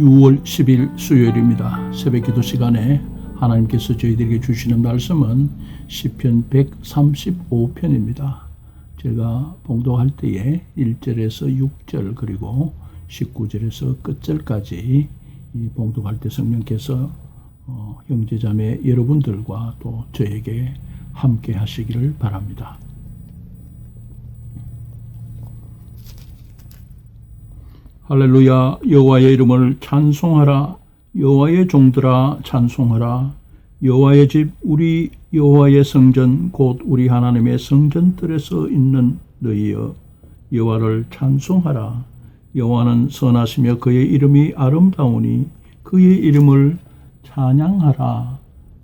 6월 10일 수요일입니다. 새벽 기도 시간에 하나님께서 저희들에게 주시는 말씀은 시편 135편입니다. 제가 봉독할 때에 1절에서 6절 그리고 19절에서 끝절까지 이 봉독할 때 성령께서 어, 형제자매 여러분들과 또 저에게 함께 하시기를 바랍니다. 할렐루야 여호와의 이름을 찬송하라. 여호와의 종들아 찬송하라. 여호와의 집 우리 여호와의 성전 곧 우리 하나님의 성전들에서 있는 너희여 여호와를 찬송하라. 여호와는 선하시며 그의 이름이 아름다우니 그의 이름을 찬양하라.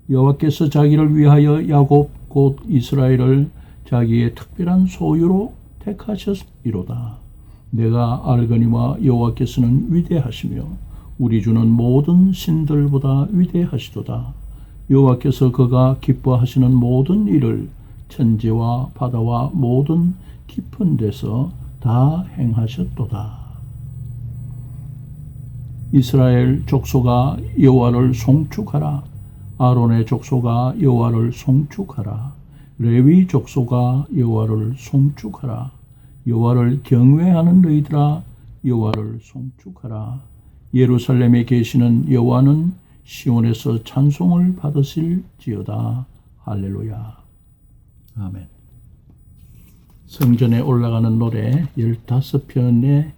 여호와께서 자기를 위하여 야곱 곧 이스라엘을 자기의 특별한 소유로 택하셨이로다 내가 알거니와 여호와께서는 위대하시며 우리 주는 모든 신들보다 위대하시도다. 여호와께서 그가 기뻐하시는 모든 일을 천지와 바다와 모든 깊은 데서 다 행하셨도다. 이스라엘 족소가 여호와를 송축하라. 아론의 족소가 여호와를 송축하라. 레위 족소가 여호와를 송축하라. 여호와를 경외하는 너희들아 여호와를 송축하라. 예루살렘에 계시는 여호와는 시온에서 찬송을 받으실지어다. 할렐루야. 아멘. 성전에 올라가는 노래 15편의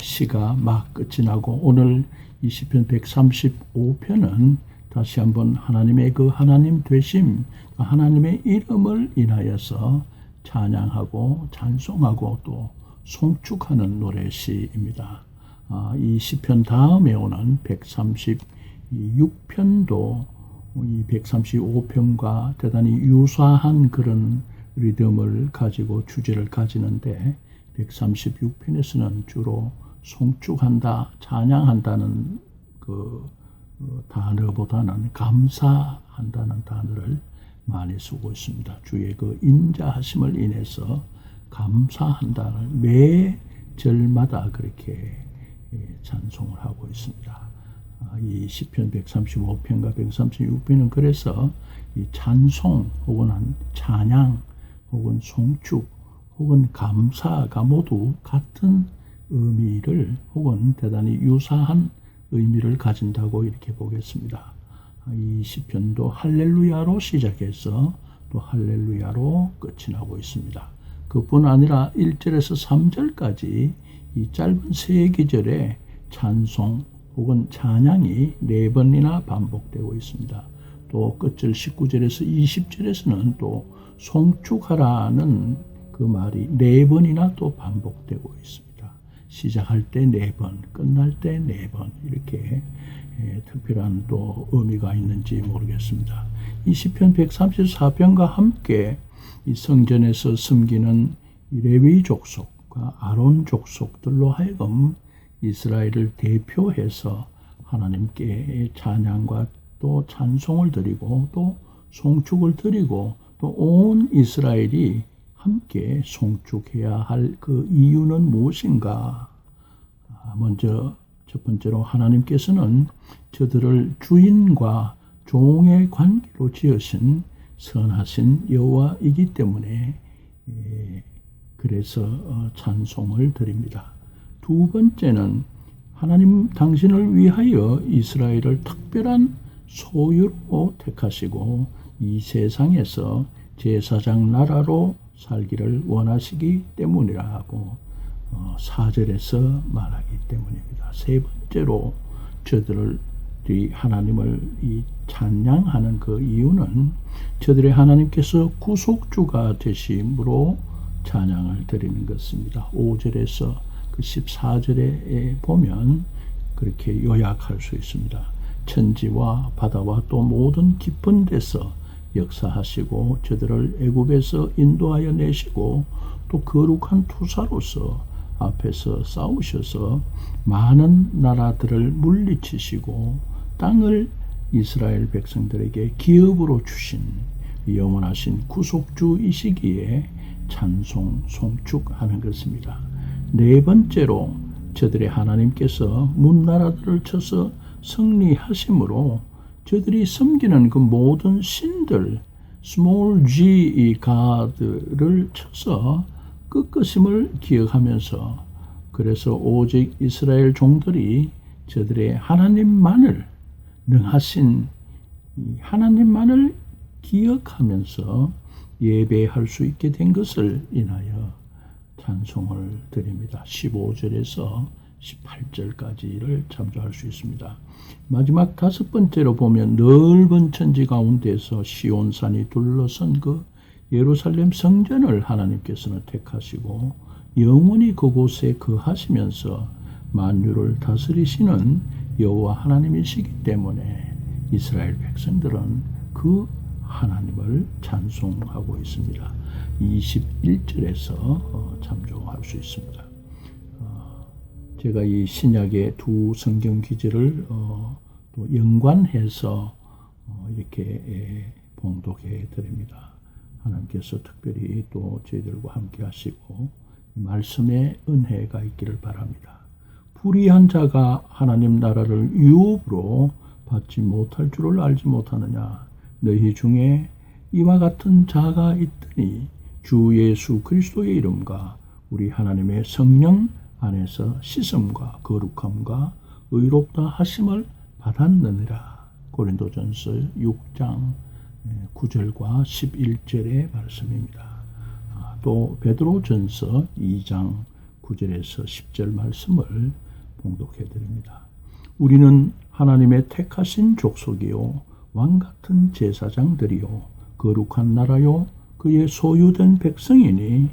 시가 막 끝이 나고 오늘 20편 135편은 다시 한번 하나님의 그 하나님 되심 하나님의 이름을 인하여서 찬양하고 찬송하고 또 송축하는 노래 시입니다. 아, 이 시편 다음에 오는 136편도 이 135편과 대단히 유사한 그런 리듬을 가지고 주제를 가지는데 136편에서는 주로 송축한다, 찬양한다는 그 어, 단어보다는 감사한다는 단어를 많이 쓰고 있습니다. 주의 그 인자하심을 인해서 감사한다는 매 절마다 그렇게 예, 찬송을 하고 있습니다. 아, 이 시편 135편과 136편은 그래서 이 찬송 혹은 찬양 혹은 송축 혹은 감사가 모두 같은 의미를 혹은 대단히 유사한 의미를 가진다고 이렇게 보겠습니다. 이 시편도 할렐루야로 시작해서 또 할렐루야로 끝이 나고 있습니다. 그뿐 아니라 1절에서 3절까지 이 짧은 세 계절에 찬송 혹은 찬양이 네 번이나 반복되고 있습니다. 또 끝절 19절에서 20절에서는 또 송축하라는 그 말이 네 번이나 또 반복되고 있습니다. 시작할 때 네 번, 끝날 때 네 번 이렇게 예, 특별한 또 의미가 있는지 모르겠습니다. 이 시편 134편과 함께 이 성전에서 섬기는 레위 족속과 아론 족속들로 하여금 이스라엘을 대표해서 하나님께 찬양과 또 찬송을 드리고 또 송축을 드리고 또 온 이스라엘이 함께 송축해야 할 그 이유는 무엇인가? 아, 먼저 첫 번째로 하나님께서는 저들을 주인과 종의 관계로 지으신 선하신 여호와이기 때문에 예, 그래서 어, 찬송을 드립니다. 두 번째는 하나님 당신을 위하여 이스라엘을 특별한 소유로 택하시고 이 세상에서 제사장 나라로 살기를 원하시기 때문이라고 어, 사절에서 말하기 때문입니다. 세 번째로 저들을 하나님을 이 찬양하는 그 이유는 저들의 하나님께서 구속주가 되심으로 찬양을 드리는 것입니다. 5절에서 그 14절에 보면 그렇게 요약할 수 있습니다. 천지와 바다와 또 모든 깊은 데서 역사하시고 저들을 애굽에서 인도하여 내시고 또 거룩한 투사로서 앞에서 싸우셔서 많은 나라들을 물리치시고 땅을 이스라엘 백성들에게 기업으로 주신 영원하신 구속주이시기에 찬송, 송축하는 것입니다. 네 번째로 저들의 하나님께서 문나라들을 쳐서 승리하심으로 저들이 섬기는 그 모든 신들 small g 이 가드를 쳐서 끝것임을 기억하면서 그래서 오직 이스라엘 종들이 저들의 하나님만을 능하신 이 하나님만을 기억하면서 예배할 수 있게 된 것을 인하여 찬송을 드립니다. 15절에서 18절까지를 참조할 수 있습니다. 마지막 다섯 번째로 보면 넓은 천지 가운데서 시온산이 둘러선 그 예루살렘 성전을 하나님께서는 택하시고 영원히 그곳에 거하시면서 만유를 다스리시는 여호와 하나님이시기 때문에 이스라엘 백성들은 그 하나님을 찬송하고 있습니다. 21절에서 어, 참조할 수 있습니다. 어, 제가 이 신약의 두 성경 기제를 어, 또 연관해서 이렇게 예, 봉독해 드립니다. 하나님께서 특별히 또 저희들과 함께 하시고 말씀의 은혜가 있기를 바랍니다. 불의한 자가 하나님 나라를 유업으로 받지 못할 줄을 알지 못하느냐 너희 중에 이와 같은 자가 있더니 주 예수 그리스도의 이름과 우리 하나님의 성령 안에서 씻음과 거룩함과 의롭다 하심을 받았느니라. 고린도전서 6장 9절과 11절의 말씀입니다. 아, 또 베드로전서 2장 9절에서 10절 말씀을 봉독해 드립니다. 우리는 하나님의 택하신 족속이요 왕 같은 제사장들이요 거룩한 나라요 그의 소유된 백성이니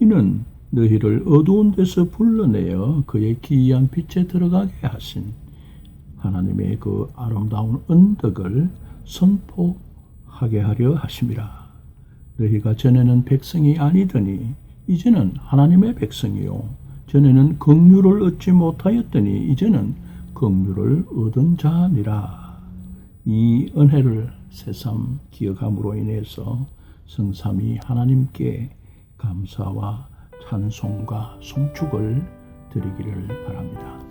이는 너희를 어두운 데서 불러내어 그의 기이한 빛에 들어가게 하신 하나님의 그 아름다운 언덕을 선포 하게 하려 하심이라. 너희가 전에는 백성이 아니더니 이제는 하나님의 백성이요 전에는 긍휼을 얻지 못하였더니 이제는 긍휼을 얻은 자니라. 이 은혜를 새삼 기억함으로 인해서 성삼이 하나님께 감사와 찬송과 송축을 드리기를 바랍니다.